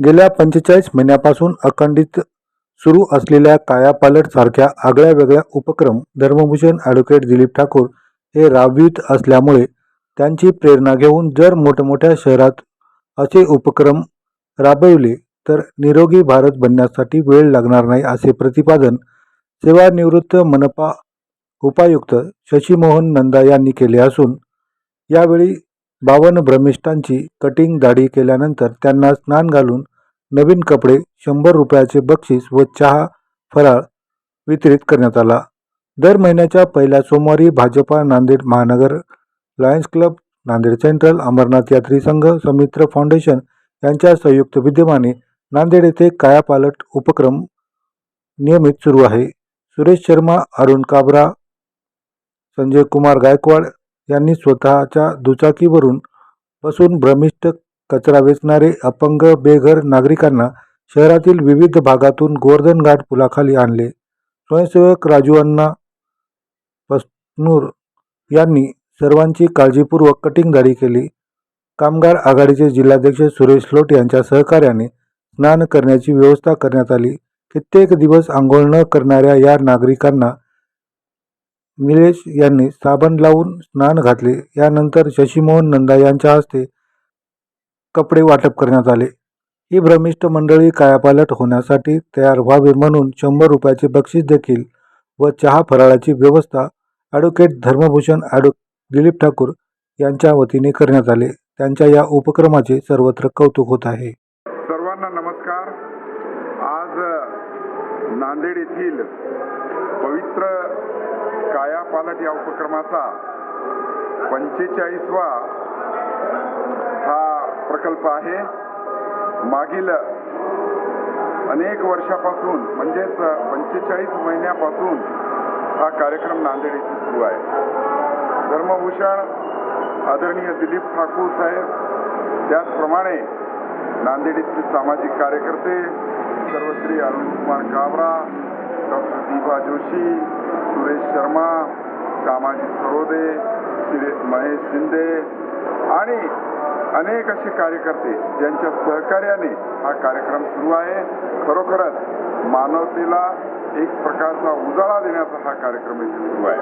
गेल्या पंचेचाळीस महिन्यापासून अखंडित सुरू असलेल्या कायापालट सारख्या आगळ्या वेगळ्या उपक्रम धर्मभूषण ॲडव्होकेट दिलीप ठाकूर हे राबवित असल्यामुळे त्यांची प्रेरणा घेऊन जर मोठमोठ्या शहरात असे उपक्रम राबविले तर निरोगी भारत बनण्यासाठी वेळ लागणार नाही असे प्रतिपादन सेवानिवृत्त मनपा उपायुक्त शशीमोहन नंदा यांनी केले असून यावेळी बावन्न भ्रमिष्ठांची कटिंग दाढी केल्यानंतर त्यांना स्नान घालून नवीन कपडे शंभर रुपयाचे बक्षीस व चहा फराळ वितरित करण्यात आला. दर महिन्याच्या पहिल्या सोमवारी भाजपा नांदेड महानगर lions club Nanded central Amarnath यात्री संघ समित्र फाउंडेशन यांच्या संयुक्त विद्यमाने नांदेड येथे कायापालट उपक्रम नियमित सुरू आहे. सुरेश शर्मा अरुण काबरा संजय कुमार गायकवाड यांनी स्वतःच्या दुचाकीवरून बसून भ्रमिष्ठ कचरा वेचणारे अपंग बेघर नागरिकांना शहरातील विविध भागातून गोवर्धन घाट पुलाखाली आणले. स्वयंसेवक राजू अण्णा पस्नूर यांनी सर्वांची काळजीपूर्वक कटिंग दाढी केली. कामगार आघाडीचे जिल्हाध्यक्ष सुरेश लोट यांच्या सहकार्याने स्नान करण्याची व्यवस्था करण्यात आली. कित्येक दिवस आंघोळ न करणाऱ्या या नागरिकांना निलेश यांनी साबण लावून स्नान घातले. यानंतर शशीमोहन नंदा यांच्या हस्ते कपडे वाटप करण्यात आले. ही भ्रमिष्ठ मंडळी कायापालट होण्यासाठी तयार व्हावे म्हणून शंभर रुपयाचे बक्षीस देखील व चहा फराळाची व्यवस्था ॲडव्होकेट धर्मभूषण ॲडो दिलीप ठाकूर यांच्या वतीने करण्यात आले. त्यांच्या या उपक्रमाचे सर्वत्र कौतुक होत आहे. सर्वांना नमस्कार. आज नांदेड येथील पवित्र कायापालट या उपक्रमाचा पंचेचाळीसवा हा प्रकल्प आहे. मागील अनेक वर्षापासून म्हणजेच पंचेचाळीस महिन्यापासून हा कार्यक्रम नांदेड येथे सुरू आहे. धर्मभूषण आदरणीय दिलीप ठाकूर साहेब त्याचप्रमाणे नांदेड येथील सामाजिक कार्यकर्ते सर्वश्री अरुणकुमार काबरा डॉक्टर दीपा जोशी सुरेश शर्मा कामाजी सरोदे श्री महेश शिंदे आणि अनेक असे कार्यकर्ते ज्यांच्या सहकार्याने हा कार्यक्रम सुरू आहे. खरोखरच मानवतेला एक प्रकारचा उजाळा देण्याचा हा कार्यक्रम इथे सुरू आहे.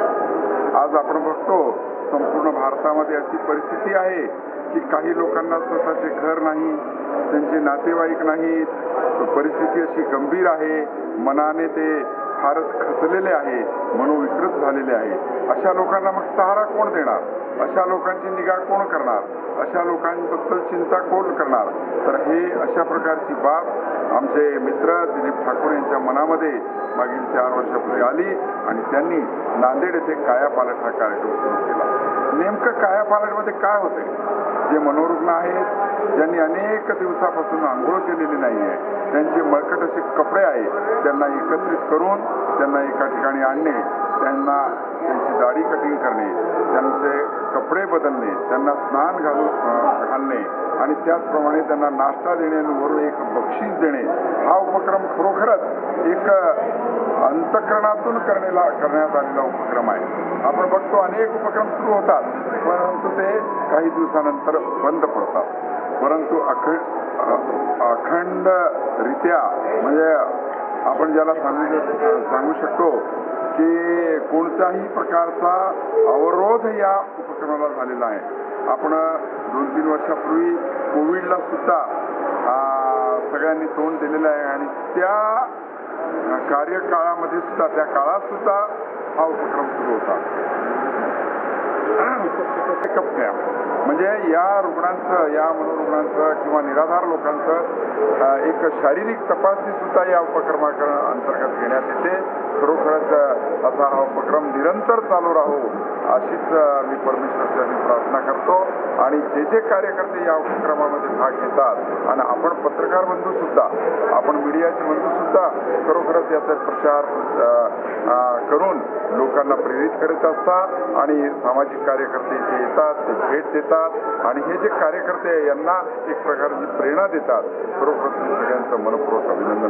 आज आपण बघतो संपूर्ण भारतामध्ये अशी परिस्थिती आहे की काही लोकांना स्वतःचे घर नाही त्यांचे नातेवाईक नाहीत परिस्थिती अशी गंभीर आहे. मनाने ते फारच खचलेले आहे मनोविकृत झालेले आहे. अशा लोकांना मग सहारा कोण देणार? अशा लोकांची निगा कोण करणार? अशा लोकांबद्दल चिंता कोण करणार? तर हे अशा प्रकारची बाब आमचे मित्र दिलीप ठाकूर यांच्या मनामध्ये मागील चार वर्षापूर्वी आली आणि त्यांनी नांदेड येथे कायापालट हा कार्यक्रम सुरू केला. नेमकं कायापालटमध्ये काय होते जे मनोरुग्ण आहेत ज्यांनी अनेक दिवसापासून आंघोळ केलेली नाही आहे त्यांचे मळकट असे कपडे आहेत त्यांना एकत्रित करून त्यांना एका ठिकाणी आणणे त्यांना त्यांची दाढी कटिंग करणे त्यांचे कपडे बदलणे त्यांना स्नान घालू घालणे आणि त्याचप्रमाणे त्यांना नाश्ता देणे आणि वरून एक बक्षीस देणे हा उपक्रम खरोखरच एक अंतकरणातून करणेला करण्यात आलेला उपक्रम आहे. आपण बघतो अनेक उपक्रम सुरू होतात परंतु ते काही दिवसानंतर बंद पडतात. परंतु अखंड अखंडरित्या म्हणजे आपण ज्याला सांगू सांगू शकतो की कोणत्याही प्रकारचा अवरोध या उपक्रमाला झालेला आहे. आपण दोन तीन वर्षापूर्वी कोविडला सुद्धा सगळ्यांनी तोंड दिलेलं आहे आणि त्या कार्यकाळामध्ये सुद्धा त्या काळात सुद्धा हा उपक्रम सुरू होता. म्हणजे या रुग्णांचं या मनोरुग्णांचं किंवा निराधार लोकांचं एक शारीरिक तपासणी सुद्धा या उपक्रमा अंतर्गत घेण्यात येते. खरोखरच असा हा उपक्रम निरंतर चालू राहो अशीच मी परमेश्वरच्या मी प्रार्थना करतो. आणि जे जे कार्यकर्ते या उपक्रमामध्ये भाग घेतात आणि आपण पत्रकार बंधू सुद्धा आपण मीडियाचे म्हणून सुद्धा खरोखरच याचा प्रचार करून लोकांना प्रेरित करत असतात आणि सामाजिक कार्यकर्ते इथे येतात ते भेट देतात आणि हे जे कार्यकर्ते यांना एक प्रकारची प्रेरणा देतात. खरोखर मी सगळ्यांचं मनपूर्वक अभिनंदन